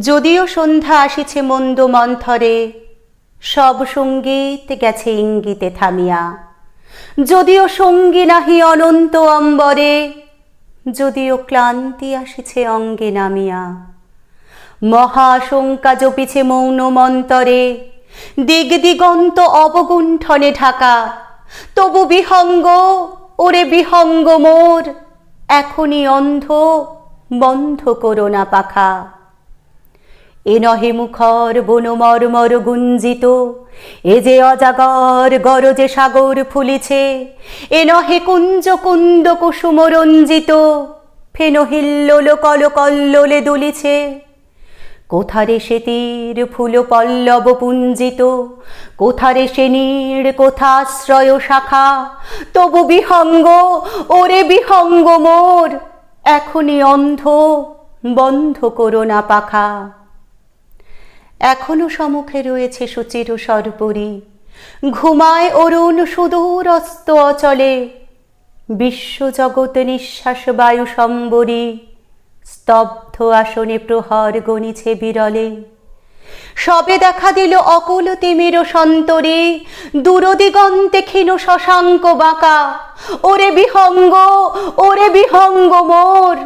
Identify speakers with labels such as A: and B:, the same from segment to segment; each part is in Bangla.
A: যদিও সন্ধ্যা আসিছে মন্দ মন্থরে, সব সংগীত গেছে ইঙ্গিতে থামিয়া। যদিও সঙ্গী নাহি অনন্ত অম্বরে, যদিও ক্লান্তি আসিছে অঙ্গে নামিয়া। মহাশঙ্কা জপিছে মৌন মন্তরে, দিগ দিগন্ত অবগুণ্ঠনে ঢাকা। তবু বিহঙ্গ, ওরে বিহঙ্গ মোর, এখনই অন্ধ, বন্ধ করো না পাখা। এ নহে মুখর বন মর্মর গুঞ্জিত, এ যে অজাগর গরজে সাগর ফুলিছে এ নহে কুঞ্জ কুন্দ কুসুম রঞ্জিত ফেন হিল্লোল কল কল্লোলে দুলিছে। কোথারে সে তীর ফুল পল্লব পুঞ্জিত, কোথারে সে নীড় কোথাশ্রয় শাখা, তবু বিহঙ্গ, ওরে বিহঙ্গ মোর, এখনই অন্ধ, বন্ধ করো না পাখা। এখনও সমুখে রয়েছে সুচির সর্বরী ঘুমায় অরুণ সুদূর অস্ত অচলে। বিশ্বজগৎ নিঃশ্বাস বায়ু সম্বরী। স্তব্ধ আসনে প্রহর গণিছে বিরলে। সবে দেখা দিল অকুল তিমির সন্তরে। দূরদিগন্তে ক্ষীণ শশাঙ্ক বাঁকা। ওরে বিহঙ্গ ওরে বিহঙ্গ মোর।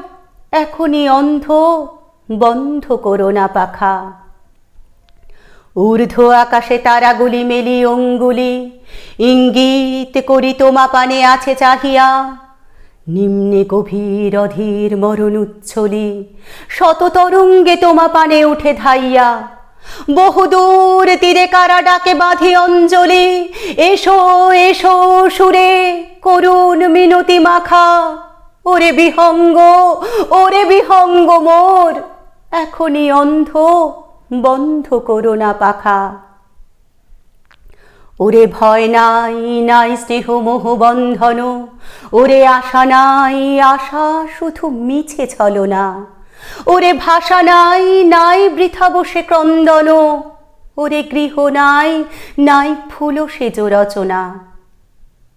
A: এখনই অন্ধ, বন্ধ করো না পাখা। ঊর্ধ্ব আকাশে তারাগুলি মেলি অঙ্গুলি। ইঙ্গিত করি তোমা পানে আছে চাহিয়া। নিম্নে গভীর অধীর মরণ উচ্ছলি। শত তরঙ্গে তোমা পানে উঠে ধাইয়া। বহুদূর তীরে কারা ডাকে বাঁধি অঞ্জলি। এসো এসো সুরে, করুণ মিনতি মাখা। ওরে বিহঙ্গ ওরে বিহঙ্গ মোর। এখনই অন্ধ। বন্ধ করো না পাখা। ওরে ভয় নাই নাই স্নেহ মোহ বন্ধন, ওরে আশা নাই, আশা শুধু মিছে চলো ছলনা ওরে ভাষা নাই নাই বৃথা বসে ক্রন্দন, ওরে গৃহ নাই নাই ফুল সেজ রচনা।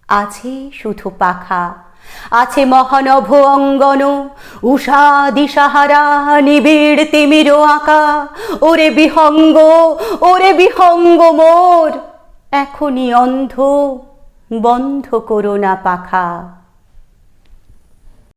A: আছে শুধু পাখা। আছে মহানভ অঙ্গন উষা দিশাহারা নিবিড় তিমির আঁকা। ওরে বিহঙ্গ ওরে বিহঙ্গ মোর। এখনই অন্ধ, বন্ধ করো না পাখা।